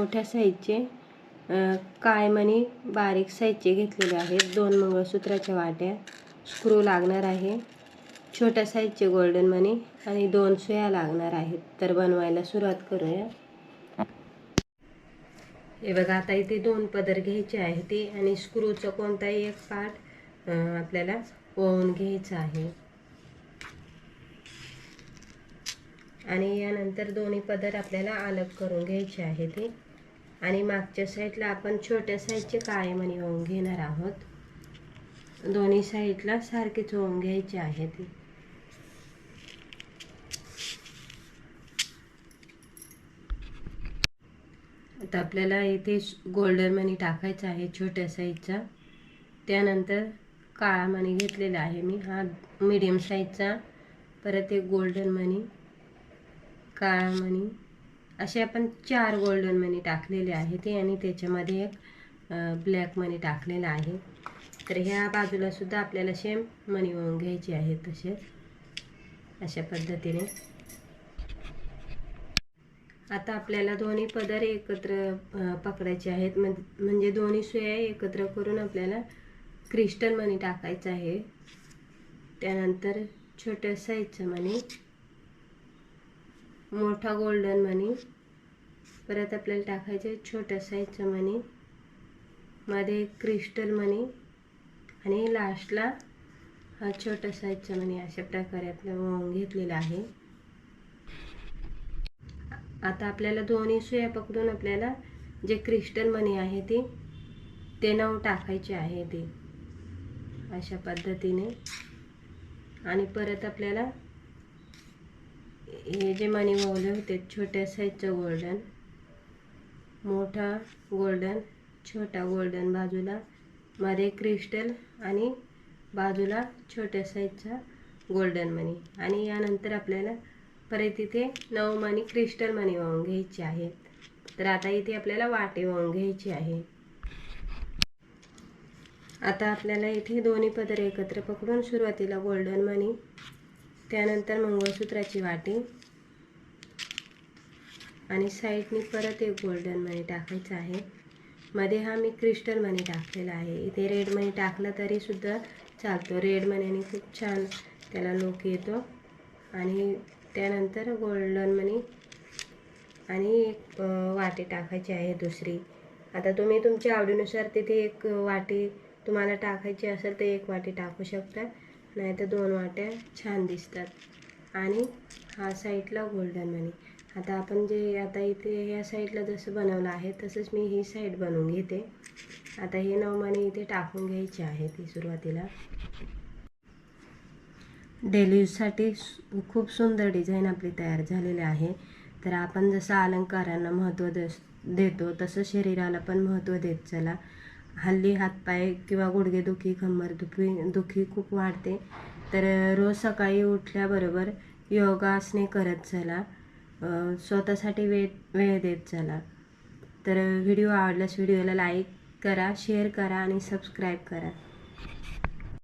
मोठ्या साईजचे अ, काळेमणी बारीक साईजचे घेतलेले आहेत. दोन मंगळसूत्राच्या वाट्या स्क्रू लागणार आहे. छोट्या साईजचे गोल्डन मनी आणि दोन सुया लागणार आहेत. तर बनवायला सुरुवात करूया. हे बघा आता इथे दोन पदर घ्यायचे आहे ते आणि स्क्रूचा कोणताही एक पार्ट आपल्याला ओवून घ्यायचा आहे. आणि यानंतर दोन्ही पदर आपल्याला अलग करून घ्यायचे आहे ते आणि मागच्या साईडला आपण छोट्या साईजचे काळे मणी ओवून घेणार आहोत. दोन्ही साईडला सारखेच ओवून घ्यायचे आहे ते. आता आपल्याला इथे गोल्डन मनी टाकायचा आहे छोट्या साईजचा. त्यानंतर काळा मणी घेतलेला आहे मी. हा मीडियम साईजचा परत एक गोल्डन मनी काळा मणी. असे आपण चार गोल्डन मनी टाकलेले आहे ते आणि त्याच्यामध्ये एक ब्लॅक मनी टाकलेला आहे. तर ह्या बाजूला सुद्धा आपल्याला सेम मनी होऊन घ्यायचे आहेत तसेच अशा पद्धतीने. आता आपल्याला दोन्ही पदर एकत्र पकडायचे आहेत. म्हणजे दोन्ही सुया एकत्र करून आपल्याला क्रिस्टल मनी टाकायचं आहे. त्यानंतर छोट्या साईजचं मनी मोठा गोल्डन मनी परत आपल्याला टाकायचे छोट्या साईजचं मनी मध्ये क्रिस्टल मनी आणि लास्टला हा छोटा साईजचा मनी अशा प्रकारे आपल्याला घेतलेला आहे. आता आपल्याला दोन्ही सुया पकडून आपल्याला जे क्रिस्टल मनी आहे ते ते नऊ टाकायचे आहे ते. अशा पद्धतीने. आणि परत आपल्याला हे जे मनी वळले होते छोट्या साईजचं गोल्डन मोठा गोल्डन छोटा गोल्डन बाजूला मध्ये क्रिस्टल आणि बाजूला छोट्या साईजचा गोल्डन मनी आणि यानंतर आपल्याला परत इथे नऊ मनी क्रिस्टल मनी वाहून घ्यायची आहेत तर आता इथे आपल्याला वाटे वाहून घ्यायची आहे. आता आपल्याला इथे दोन्ही पदर एकत्र पकडून सुरुवातीला गोल्डन मनी त्यानंतर मंगळसूत्राची वाटी. आणि साईडनी परत एक गोल्डन मनी टाकायचं आहे. मध्ये हा मी क्रिस्टल मनी टाकलेला आहे. इथे रेड मनी टाकला तरीसुद्धा चालतो. रेड मनीने खूप छान त्याला लोक येतो. आणि त्यानंतर गोल्डन मनी आणि एक वाटी टाकायची आहे दुसरी. आता तुम्ही तुमच्या आवडीनुसार तिथे एक वाटी तुम्हाला टाकायची असेल तर एक वाटी टाकू शकता. नाही तर दोन वाट्या छान दिसतात. आणि हा साईडला गोल्डन मनी आता आपण जे आता इथे या साईडला जसं बनवलं आहे तसंच मी ही साईड बनवून घेते. आता हे नऊ मनी इथे टाकून घ्यायची आहे ती सुरुवातीला. डेली यूजसाठी खूप सुंदर डिझाईन आपली तयार झालेली आहे. तर आपण जसं अलंकारांना महत्त्व देस देतो तसं शरीराला पण महत्त्व देत चला. हल्ली हातपाय किंवा गुडघेदुखी खंबर दुखी दुखी खूप वाढते. तर रोज सकाळी उठल्याबरोबर योगासने करत चला. स्वतःसाठी वेळ वेळ देत चला. तर व्हिडिओ आवडल्यास व्हिडिओला लाईक करा शेअर करा आणि सबस्क्राईब करा.